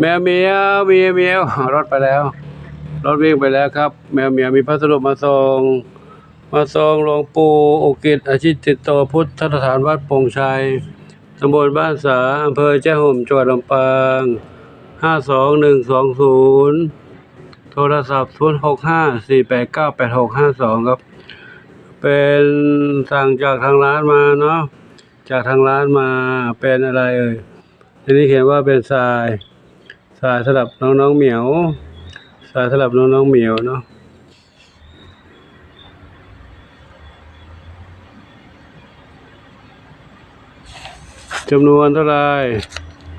แมวเหมียวเมียวเมียวรถไปแล้ว รถวิ่งไปแล้วครับ แมวเหมียวมีพัสดุมาส่งมาส่งหลวงปู่อุกิจอาชิตติโตพุทธสถานวัดปงชัยตำบลบ้านสาอำเภอแจ้ห่มจังหวัดลำปางห้าสองหนึ่งสองศูนย์โทรศัพท์ศูนย์หกห้าสี่แปดเก้าแปดหกห้าสองครับ เป็นสั่งจากทางร้านมาเนาะจากทางร้านมาเป็นอะไรเอ่ยอันนี้เขียนว่าเป็นทรายายสำหรับน้องๆเหมียวทรายสำหรับน้องๆเหมียวเนาะจำนวนเท่าไร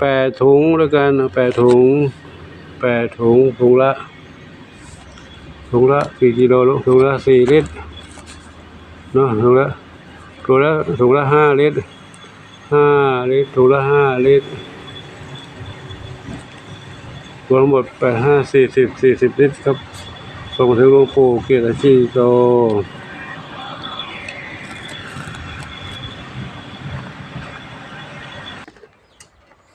แปดถุงแล้วกันแปดถุงแปดถุงถุงละถุงละกี่กิโลลูกถุงละสี่ลิตรเนาะถุงละถุงละถุงละห้าลิตรห้าลิตรถุงละห้าลิตร รวมหมดแปดห้าสี่สิบสี่สิบลิตรครับส่งถึงหลวงปู่เกียรติชีโต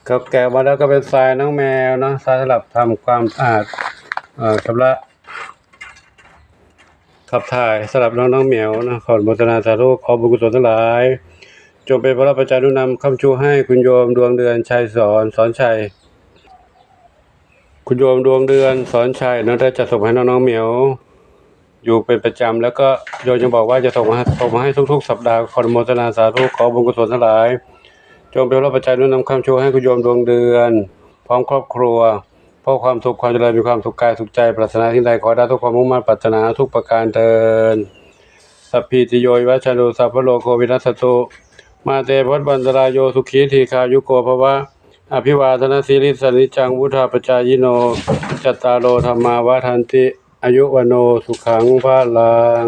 ครับแกะมาแล้วก็เป็นทรายน้องแมวนะทรายสำหรับทำความสะอาดชำระขับถ่ายสำหรับน้องน้องเหมียวนะขออนุโมทนาสาธุขอบุญกุศลทั้งหลาย จงเป็นพระปัจจัยนุนำคำชูให้คุณโยมดวงเดือนชัยสอนสอนชัย คุณโยมดวงเดือนสอนชัยเนาะได้จะส่งให้น้องน้องๆเหมียว อยู่เป็นประจำแล้วก็โยมยังบอกว่าจะส่งมาส่งมาให้ทุกๆ สัปดาห์ขอโมทนาสาธุขอบุญกุศลทั้งหลายจงเป็นพระปัจจัยนุนำคำชูให้คุณโยมดวงเดือน พร้อมครอบครัวเพราะความสุขความเจริญมีความสุขกายสุขใจปรารถนาที่ใดขอได้ทุกความมุ่งมั่นปรารถนาทุกประการเทินสัพพิติโยวิวัชชานุสัพพโลโควินัสตุมาเตพัดบันตรายโยสุขีทีคายุโกภวะ อภิวาทนาสีริสนิจังวุธาปจายโน จัตตารโอธรรมาวาทันติ อายุวโนสุขังพระลัง